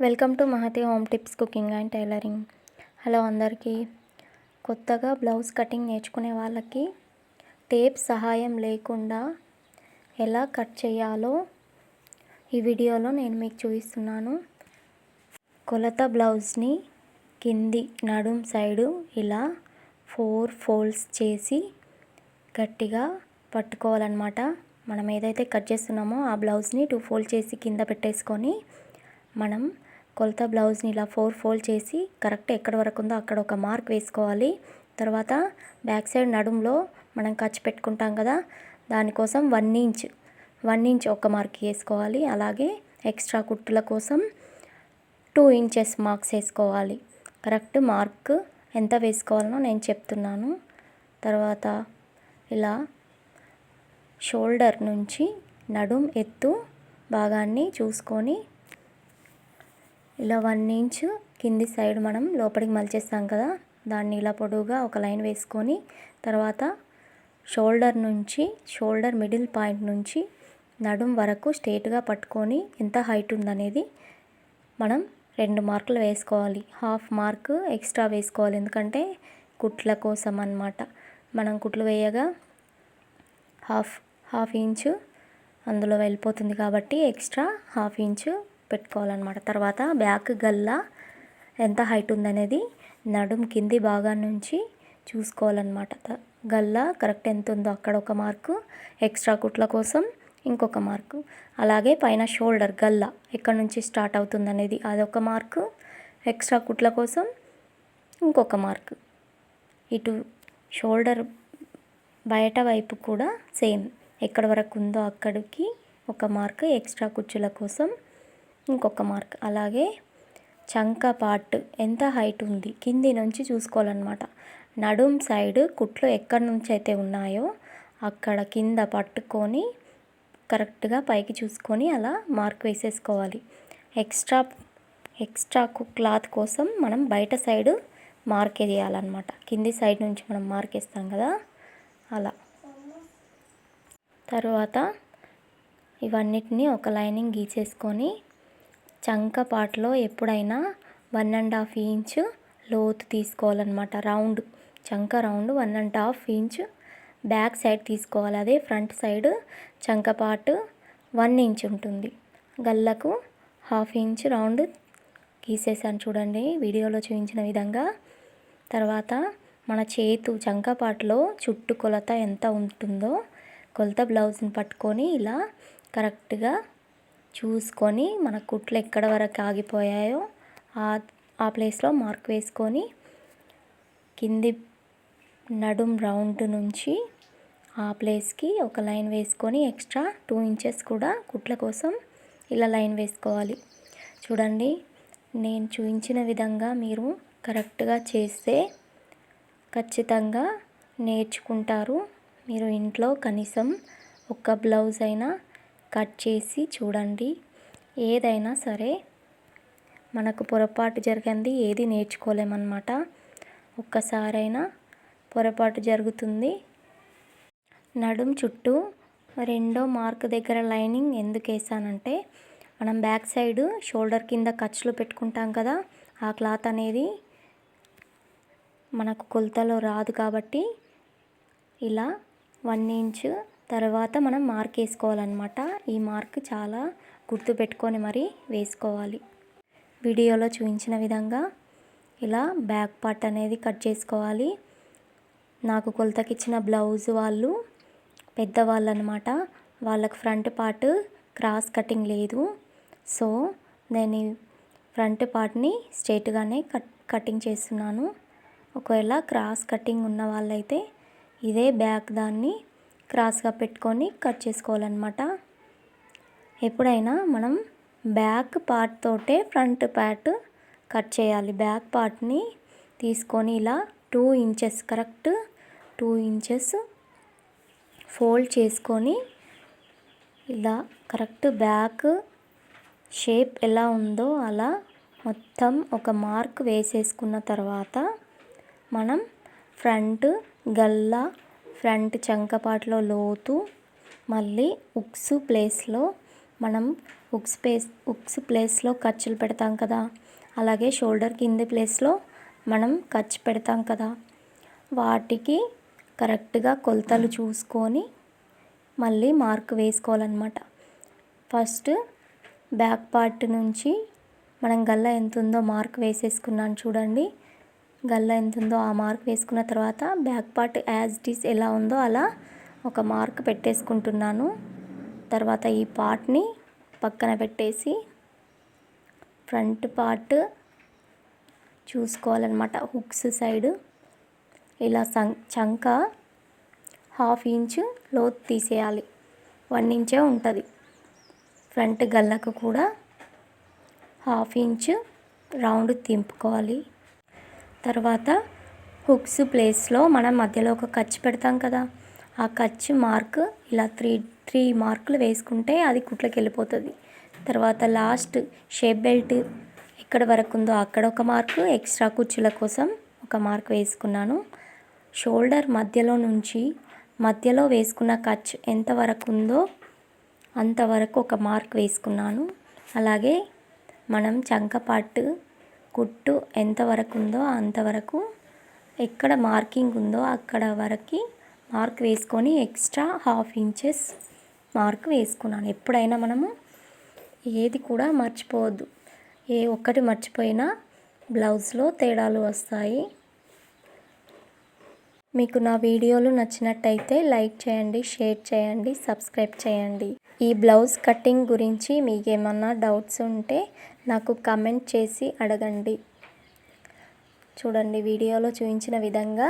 Welcome to Mahathi home tips cooking and tailoring. Hello అందరికీ. కొత్తగా blouse cutting నేర్చుకునే వాళ్ళకి టేప్ సహాయం లేకుండా ఎలా కట్ చేయాలో ఈ వీడియోలో నేను మీకు చూపిస్తున్నాను. కొలత బ్లౌజ్ని కింది నడుం సైడు ఇలా ఫోర్ ఫోల్డ్స్ చేసి గట్టిగా పట్టుకోవాలన్నమాట. మనం ఏదైతే కట్ చేస్తున్నామో ఆ బ్లౌజ్ని టూ ఫోల్డ్ చేసి కింద పెట్టేసుకొని మనం కొలత బ్లౌజ్ని ఇలా ఫోర్ ఫోల్డ్ చేసి కరెక్ట్ ఎక్కడ వరకు ఉందో అక్కడ ఒక మార్క్ వేసుకోవాలి. తర్వాత బ్యాక్ సైడ్ నడుములో మనం ఖర్చు పెట్టుకుంటాం కదా దానికోసం వన్ ఇంచ్ వన్ ఇంచ్ ఒక మార్క్ వేసుకోవాలి. అలాగే ఎక్స్ట్రా కుట్టుల కోసం టూ ఇంచెస్ మార్క్స్ వేసుకోవాలి. కరెక్ట్ మార్క్ ఎంత వేసుకోవాలనో నేను చెప్తున్నాను. తర్వాత ఇలా షోల్డర్ నుంచి నడుం ఎత్తు భాగాన్ని చూసుకొని ఇలా వన్ ఇంచ్ కింది సైడ్ మనం లోపలికి మలిచేస్తాం కదా దాన్ని ఇలా పొడవుగా ఒక లైన్ వేసుకొని తర్వాత షోల్డర్ నుంచి షోల్డర్ మిడిల్ పాయింట్ నుంచి నడుం వరకు స్ట్రేట్గా పట్టుకొని ఎంత హైట్ ఉందనేది మనం రెండు మార్కులు వేసుకోవాలి. హాఫ్ మార్క్ ఎక్స్ట్రా వేసుకోవాలి. ఎందుకంటే కుట్ల కోసం అన్నమాట. మనం కుట్లు వేయగా హాఫ్ హాఫ్ ఇంచు అందులో వెళ్ళిపోతుంది కాబట్టి ఎక్స్ట్రా హాఫ్ ఇంచు పెట్టుకోవాలన్నమాట. తర్వాత బ్యాక్ గల్లా ఎంత హైట్ ఉందనేది నడుం కింది భాగం నుంచి చూసుకోవాలన్నమాట. గల్లా కరెక్ట్ ఎంత ఉందో అక్కడ ఒక మార్కు ఎక్స్ట్రా కుట్ల కోసం ఇంకొక మార్కు. అలాగే పైన షోల్డర్ గల్లా ఎక్కడి నుంచి స్టార్ట్ అవుతుంది అనేది అదొక మార్కు ఎక్స్ట్రా కుట్ల కోసం ఇంకొక మార్కు. ఇటు షోల్డర్ బయట వైపు కూడా సేమ్ ఎక్కడ వరకు ఉందో అక్కడికి ఒక మార్క్ ఎక్స్ట్రా కుచ్చుల కోసం ఇంకొక మార్క్. అలాగే చంక పార్ట్ ఎంత హైట్ ఉంది? కింది నుంచి చూసుకోవాలన్నమాట. నడుం సైడ్ కుట్లు ఎక్కడి నుంచి అయితే ఉన్నాయో అక్కడ కింద పట్టుకొని కరెక్ట్గా పైకి చూసుకొని అలా మార్క్ వేసేసుకోవాలి. ఎక్స్ట్రా ఎక్స్ట్రా క్లాత్ కోసం మనం బయట సైడ్ మార్క్ వేయాలన్నమాట. కింది సైడ్ నుంచి మనం మార్క్ వేస్తాం కదా? అలా. తర్వాత ఇవన్నిటిని ఒక లైనింగ్ గీసేసుకొని చంకపాట్లో ఎప్పుడైనా వన్ అండ్ హాఫ్ ఇంచ్ లోతు తీసుకోవాలన్నమాట. రౌండ్ చంక round one and half inch back side తీసుకోవాలి. అదే ఫ్రంట్ సైడ్ చంక పార్ట్ వన్ ఇంచ్ ఉంటుంది. గల్లకు హాఫ్ ఇంచ్ రౌండ్ గీసేసాను చూడండి. వీడియోలో చూపించిన విధంగా. తర్వాత మన చేతు చంకపాటులో చుట్టు కొలత ఎంత ఉంటుందో కొలత బ్లౌజ్ని పట్టుకొని ఇలా కరెక్ట్గా చూసుకొని మన కుట్లు ఎక్కడ వరకు ఆగిపోయాయో ఆ ప్లేస్లో మార్క్ వేసుకొని కింది నడుం రౌండ్ నుంచి ఆ ప్లేస్కి ఒక లైన్ వేసుకొని ఎక్స్ట్రా టూ ఇంచెస్ కూడా కుట్ల కోసం ఇలా లైన్ వేసుకోవాలి. చూడండి నేను చూపించిన విధంగా మీరు కరెక్ట్గా చేస్తే ఖచ్చితంగా నేర్చుకుంటారు. మీరు ఇంట్లో కనీసం ఒక బ్లౌజ్ అయినా కట్ చేసి చూడండి. ఏదైనా సరే మనకు పొరపాటు జరిగింది ఏది నేర్చుకోలేమన్నమాట. ఒక్కసారైనా పొరపాటు జరుగుతుంది. నడుం చుట్టూ రెండో మార్క్ దగ్గర లైనింగ్ ఎందుకు వేసానంటే మనం బ్యాక్ సైడ్ షోల్డర్ కింద ఖర్చులు పెట్టుకుంటాం కదా ఆ క్లాత్ అనేది మనకు కొలతలో రాదు కాబట్టి ఇలా వన్ ఇంచ్ తర్వాత మనం మార్క్ వేసుకోవాలన్నమాట. ఈ మార్క్ చాలా గుర్తు పెట్టుకొని మరి వేసుకోవాలి. వీడియోలో చూపించిన విధంగా ఇలా బ్యాక్ పార్ట్ అనేది కట్ చేసుకోవాలి. నాకు కొలతకి ఇచ్చిన బ్లౌజ్ వాళ్ళు పెద్దవాళ్ళు అనమాట వాళ్ళకి ఫ్రంట్ పార్ట్ క్రాస్ కటింగ్ లేదు. సో నేను ఫ్రంట్ పార్ట్ని స్ట్రేట్గానే కట్ కటింగ్ చేస్తున్నాను. ఒకవేళ క్రాస్ కటింగ్ ఉన్న వాళ్ళైతే ఇదే బ్యాక్ దాన్ని క్రాస్గా పెట్టుకొని కట్ చేసుకోవాలన్నమాట. ఎప్పుడైనా మనం బ్యాక్ పార్ట్ తోటే ఫ్రంట్ పార్ట్ కట్ చేయాలి. బ్యాక్ పార్ట్ని తీసుకొని ఇలా two inches correct two inches fold చేసుకొని ఇలా కరెక్ట్ బ్యాక్ షేప్ ఎలా ఉందో అలా మొత్తం ఒక మార్క్ వేసేసుకున్న తర్వాత మనం ఫ్రంట్ గల్లా ఫ్రంట్ చంకపాట్లో లోతు మళ్ళీ ఉక్స్ ప్లేస్లో మనం ఉక్స్ ప్లేస్ ఉక్స్ ప్లేస్లో ఖర్చులు పెడతాం కదా. అలాగే షోల్డర్ కింది ప్లేస్లో మనం ఖర్చు పెడతాం కదా. వాటికి కరెక్ట్గా కొలతలు చూసుకొని మళ్ళీ మార్క్ వేసుకోవాలన్నమాట. ఫస్ట్ బ్యాక్ పార్ట్ నుంచి మనం గల్లా ఎంత ఉందో మార్క్ వేసేసుకున్నాను చూడండి. గల్ల ఎంత ఉందో ఆ మార్క్ వేసుకున్న తర్వాత back part as it is ఎలా ఉందో అలా ఒక మార్క్ పెట్టేసుకుంటున్నాను. తర్వాత ఈ పార్ట్ని పక్కన పెట్టేసి ఫ్రంట్ పార్ట్ చూసుకోవాలన్నమాట. హుక్స్ సైడ్ ఇలా సం చంక హాఫ్ ఇంచ్ లోతు తీసేయాలి. వన్ ఇంచే ఉంటుంది. ఫ్రంట్ గల్లకు కూడా హాఫ్ ఇంచ్ రౌండ్ తింపుకోవాలి. తర్వాత హుక్స్ ప్లేస్లో మనం మధ్యలో ఒక ఖర్చు పెడతాం కదా. ఆ ఖర్చు మార్క్ ఇలా త్రీ త్రీ మార్కులు వేసుకుంటే అది కుట్లకి వెళ్ళిపోతుంది. తర్వాత లాస్ట్ షేప్ బెల్ట్ ఎక్కడ వరకు ఉందో అక్కడ ఒక మార్కు. ఎక్స్ట్రా కుర్చీల కోసం ఒక మార్క్ వేసుకున్నాను. షోల్డర్ మధ్యలో నుంచి మధ్యలో వేసుకున్న ఖర్చు ఎంతవరకు ఉందో అంతవరకు ఒక మార్క్ వేసుకున్నాను. అలాగే మనం చంకపాటు కుట్టు ఎంతవరకు ఉందో అంతవరకు ఎక్కడ మార్కింగ్ ఉందో అక్కడ వరకు మార్క్ వేసుకొని ఎక్స్ట్రా హాఫ్ ఇంచెస్ మార్క్ వేసుకున్నాను. ఎప్పుడైనా మనము ఏది కూడా మర్చిపోవద్దు. ఏ ఒక్కటి మర్చిపోయినా బ్లౌజ్లో తేడాలు వస్తాయి. మీకు నా వీడియోలు నచ్చినట్టయితే లైక్ చేయండి షేర్ చేయండి సబ్స్క్రైబ్ చేయండి. ఈ బ్లౌజ్ కటింగ్ గురించి మీకు ఏమన్నా డౌట్స్ ఉంటే నాకు కమెంట్ చేసి అడగండి. చూడండి వీడియోలో చూపించిన విధంగా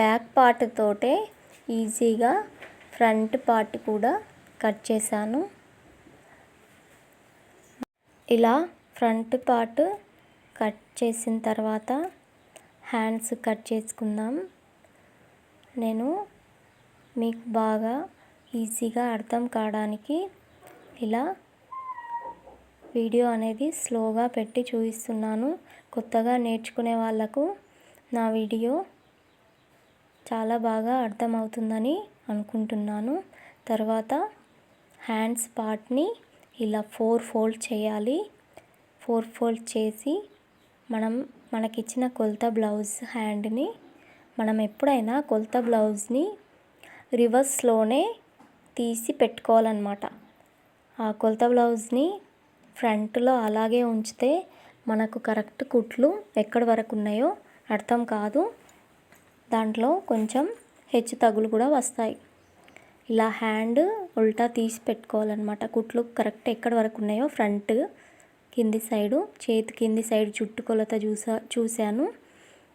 బ్యాక్ పార్ట్ తోటే ఈజీగా ఫ్రంట్ పార్ట్ కూడా కట్ చేశాను. ఇలా ఫ్రంట్ పార్ట్ కట్ చేసిన తర్వాత హ్యాండ్స్ కట్ చేసుకుందాం. నేను మీకు బాగా ఈజీగా అర్థం కావడానికి ఇలా వీడియో అనేది స్లోగా పెట్టి చూపిస్తున్నాను. కొత్తగా నేర్చుకునే వాళ్ళకు నా వీడియో చాలా బాగా అర్థమవుతుందని అనుకుంటున్నాను. తర్వాత హ్యాండ్స్ పార్ట్ని ఇలా ఫోర్ ఫోల్డ్ చేయాలి. ఫోర్ ఫోల్డ్ చేసి మనం మనకిచ్చిన కొలత బ్లౌజ్ హ్యాండ్ని మనం ఎప్పుడైనా కొలత బ్లౌజ్ని రివర్స్లోనే తీసి పెట్టుకోవాలన్నమాట. ఆ కొలత బ్లౌజ్ని ఫ్రంట్లో అలాగే ఉంచితే మనకు కరెక్ట్ కుట్లు ఎక్కడి వరకు ఉన్నాయో అర్థం కాదు. దాంట్లో కొంచెం హెచ్చు తగులు కూడా వస్తాయి. ఇలా హ్యాండ్ ఉల్టా తీసి పెట్టుకోవాలన్నమాట. కుట్లు కరెక్ట్ ఎక్కడి వరకు ఉన్నాయో ఫ్రంట్ కింది సైడు చేతి కింది సైడ్ చుట్టు కొలత చూసా చూశాను.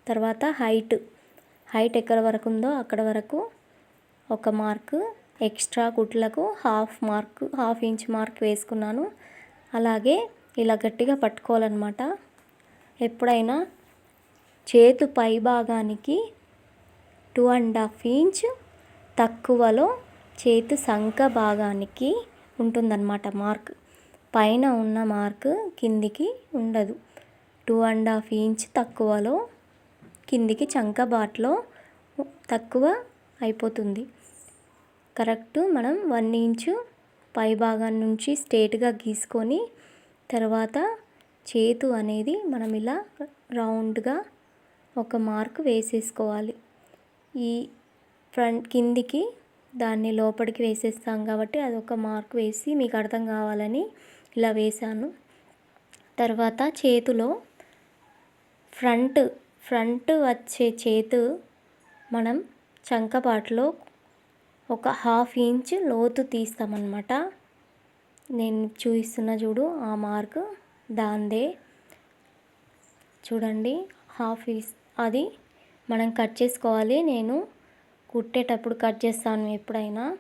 తర్వాత హైట్. హైట్ ఎక్కడ వరకు ఉందో అక్కడ వరకు ఒక mark extra కుట్లకు half mark half inch mark వేసుకున్నాను. అలాగే ఇలా గట్టిగా పట్టుకోవాలన్నమాట. ఎప్పుడైనా చేతు పై భాగానికి టూ అండ్ హాఫ్ ఇంచ్ తక్కువలో చేతు సంఖ భాగానికి ఉంటుందన్నమాట మార్క్. పైన ఉన్న మార్క్ కిందికి ఉండదు. టూ అండ్ హాఫ్ ఇంచ్ తక్కువలో కిందికి చంక బాట్లో తక్కువ అయిపోతుంది. కరెక్ట్. మనం వన్ ఇంచు పైభాగం నుంచి స్ట్రేట్గా గీసుకొని తర్వాత చేతు అనేది మనం ఇలా రౌండ్గా ఒక మార్క్ వేసేసుకోవాలి. ఈ ఫ్రంట్ కిందికి దాన్ని లోపలికి వేసేస్తాం కాబట్టి అది ఒక మార్క్ వేసి మీకు అర్థం కావాలని ఇలా వేసాను తర్వాత చేతిలో ఫ్రంట్ ఫ్రంట్ వచ్చే చేతు మనం చంకపాటులో ఒక హాఫ్ ఇంచ్ లోతు తీస్తామన్నమాట. నేను చూపిస్తున్న చూడు ఆ మార్క్. దాందే. చూడండి హాఫ్ ఇస్ అది మనం కట్ చేసుకోవాలి. నేను కుట్టేటప్పుడు కట్ చేస్తాను ఎప్పుడైనా.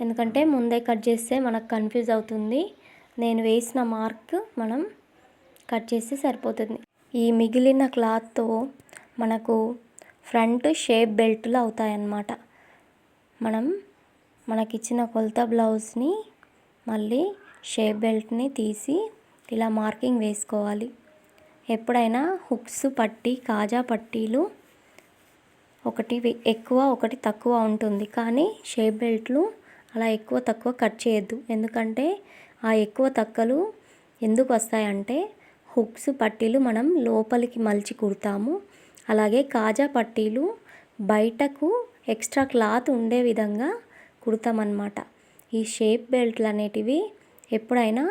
ఎందుకంటే ముందే కట్ చేస్తే మనకు కన్ఫ్యూజ్ అవుతుంది. నేను వేసిన మార్క్ మనం కట్ చేస్తే సరిపోతుంది. ఈ మిగిలిన క్లాత్తో మనకు ఫ్రంట్ షేప్ బెల్ట్లు అవుతాయన్నమాట. మనం మనకిచ్చిన కొలత బ్లౌజ్ని మళ్ళీ షేప్ బెల్ట్ని తీసి ఇలా మార్కింగ్ వేసుకోవాలి. ఎప్పుడైనా హుక్స్ పట్టి కాజా పట్టీలు ఒకటి ఎక్కువ ఒకటి తక్కువ ఉంటుంది. కానీ షేప్ బెల్ట్లు అలా ఎక్కువ తక్కువ కట్ చేయొద్దు. ఎందుకంటే ఆ ఎక్కువ తక్కలు ఎందుకు వస్తాయంటే హుక్స్ పట్టీలు మనం లోపలికి మలిచి కుడతాము. అలాగే కాజా పట్టీలు బయటకు ఎక్స్ట్రా క్లాత్ ఉండే విధంగా కుడతామన్నమాట. ఈ షేప్ బెల్ట్లు అనేటివి ఎప్పుడైనా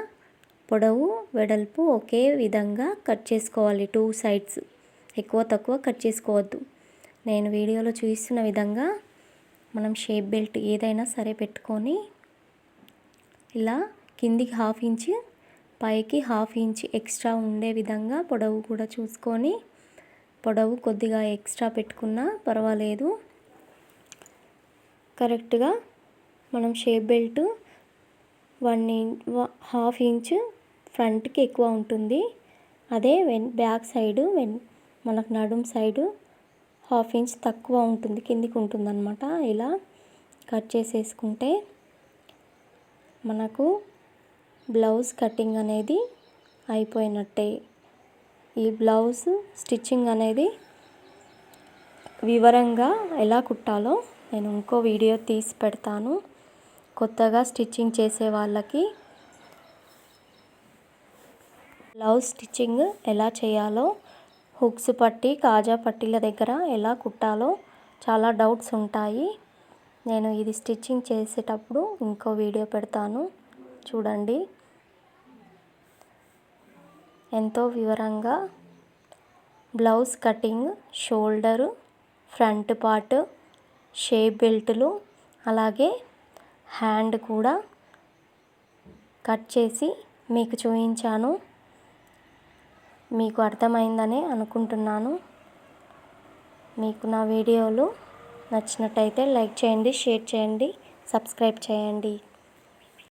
పొడవు వెడల్పు ఒకే విధంగా కట్ చేసుకోవాలి. టూ సైడ్స్ ఎక్కువ తక్కువ కట్ చేసుకోవద్దు. నేను వీడియోలో చూపిస్తున్న విధంగా మనం షేప్ బెల్ట్ ఏదైనా సరే పెట్టుకొని ఇలా కిందికి హాఫ్ ఇంచ్ పైకి హాఫ్ ఇంచ్ ఎక్స్ట్రా ఉండే విధంగా పొడవు కూడా చూసుకొని పొడవు కొద్దిగా ఎక్స్ట్రా పెట్టుకున్నా పర్వాలేదు. కరెక్ట్గా మనం shape belt one inch half inch ఫ్రంట్కి ఎక్కువ ఉంటుంది. అదే వెన్ బ్యాక్ సైడ్ వెన్ మనకు నడుం సైడు హాఫ్ ఇంచ్ తక్కువ ఉంటుంది కిందికి ఉంటుందన్నమాట. ఇలా కట్ చేసేసుకుంటే మనకు బ్లౌజ్ కటింగ్ అనేది అయిపోయినట్టే. ఈ బ్లౌజ్ స్టిచ్చింగ్ అనేది వివరంగా ఎలా కుట్టాలో నేను ఇంకో వీడియో తీసి పెడతాను. కొత్తగా స్టిచ్చింగ్ చేసే వాళ్ళకి బ్లౌజ్ స్టిచ్చింగ్ ఎలా చేయాలో హుక్స్ పట్టి కాజా పట్టీల దగ్గర ఎలా కుట్టాలో చాలా డౌట్స్ ఉంటాయి. నేను ఇది స్టిచ్చింగ్ చేసేటప్పుడు ఇంకో వీడియో పెడతాను. చూడండి. ఎంతో వివరంగా. Blouse cutting shoulder front part shape బెల్టులు అలాగే హ్యాండ్ కూడా కట్ చేసి మీకు చూపించాను. మీకు అర్థమైందనే అనుకుంటున్నాను. మీకు నా వీడియోలు నచ్చినట్టయితే లైక్ చేయండి షేర్ చేయండి సబ్స్క్రైబ్ చేయండి.